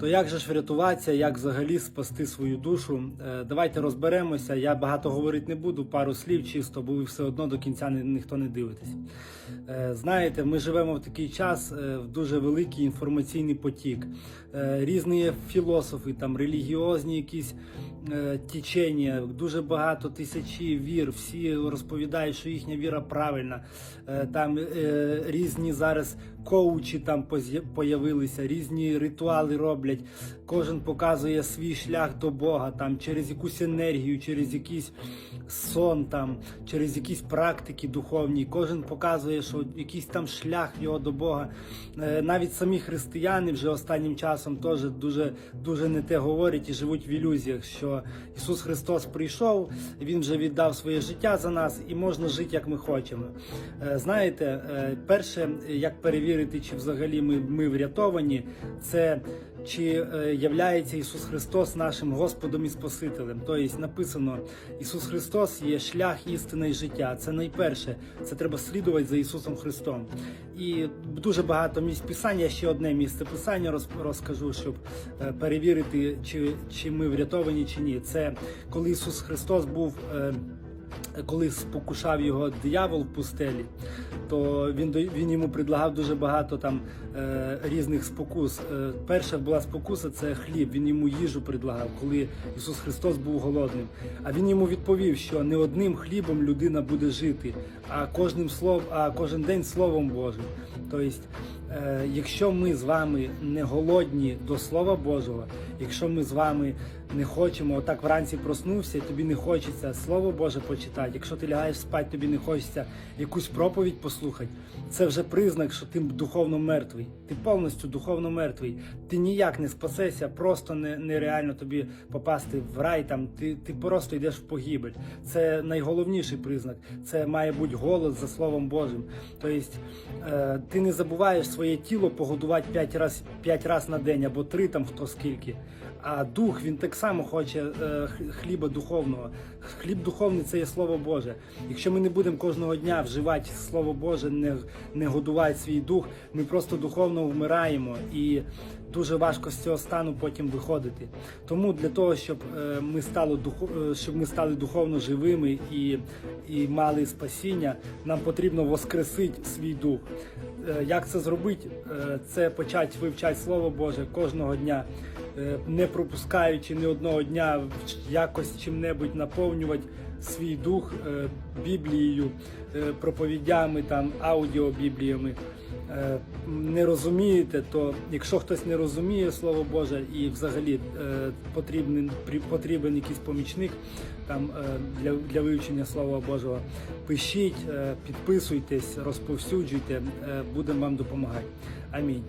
То як же ж врятуватися, як взагалі спасти свою душу? Е, Давайте розберемося. Я багато говорити не буду, пару слів чисто, бо ви все одно до кінця ніхто не дивитесь. Е, Знаєте, ми живемо в такий час, е, в дуже великий інформаційний потік. Різні філософи, там релігіозні якісь тічення, дуже багато тисячі вір. Всі розповідають, що їхня віра правильна. Там різні зараз коучі там появилися, різні ритуали роблять. Кожен показує свій шлях до Бога, там через якусь енергію, через якийсь сон, там, через якісь практики духовні. Кожен показує, що якийсь там шлях його до Бога. Е, Навіть самі християни вже останнім часом теж дуже, дуже не те говорять і живуть в ілюзіях, що Ісус Христос прийшов, Він вже віддав своє життя за нас, і можна жити як ми хочемо. Е, Знаєте, е, перше, як перевірити, чи взагалі ми, ми врятовані, це чи е, являється Ісус Христос нашим Господом і Спасителем. Тобто написано, Ісус Христос є шлях, істина і життя. Це найперше. Це треба слідувати за Ісусом Христом. І дуже багато місць писання. Ще одне місце писання роз- розкажу, щоб е, перевірити, чи, чи ми врятовані, чи ні. Це коли Ісус Христос був. Коли спокушав його диявол в пустелі, то він він йому предлагав дуже багато там е, різних спокус. Е, перша була спокуса це хліб. Він йому їжу предлагав, коли Ісус Христос був голодним. А він йому відповів, що не одним хлібом людина буде жити, а кожним слов, а кожен день словом Божим. Тобто, е, якщо ми з вами не голодні до Слова Божого, якщо ми з вами не хочемо, отак вранці проснувся, тобі не хочеться Слово Боже почитати. Якщо ти лягаєш спати, тобі не хочеться якусь проповідь послухати. Це вже признак, що ти духовно мертвий. Ти повністю духовно мертвий. Ти ніяк не спасешся, просто не, нереально тобі попасти в рай. Там ти, ти просто йдеш в погибель. Це найголовніший признак. Це має бути голос за Словом Божим. Тобто е, ти не забуваєш своє тіло погодувати 5 раз, 5 раз на день або 3 там хто скільки. А дух він так само хоче е, хліба духовного. Хліб духовний це є слово Боже. Якщо ми не будемо кожного дня вживати слово Боже, не, не годувати свій дух, ми просто духовно вмираємо і дуже важко з цього стану потім виходити. Тому для того, щоб е, ми стали духу, е, щоб ми стали духовно живими і, і мали спасіння, нам потрібно воскресити свій дух. Як це зробити? Це почати вивчати Слово Боже кожного дня, не пропускаючи ні одного дня якось чим-небудь наповнювати свій дух е, Біблією, е, проповідями, там, аудіобібліями. Е, Не розумієте, то якщо хтось не розуміє Слово Боже і взагалі е, потрібен, потрібен якийсь помічник там, е, для, для вивчення Слова Божого, пишіть, е, підписуйтесь, розповсюджуйте, е, будемо вам допомагати. Амінь.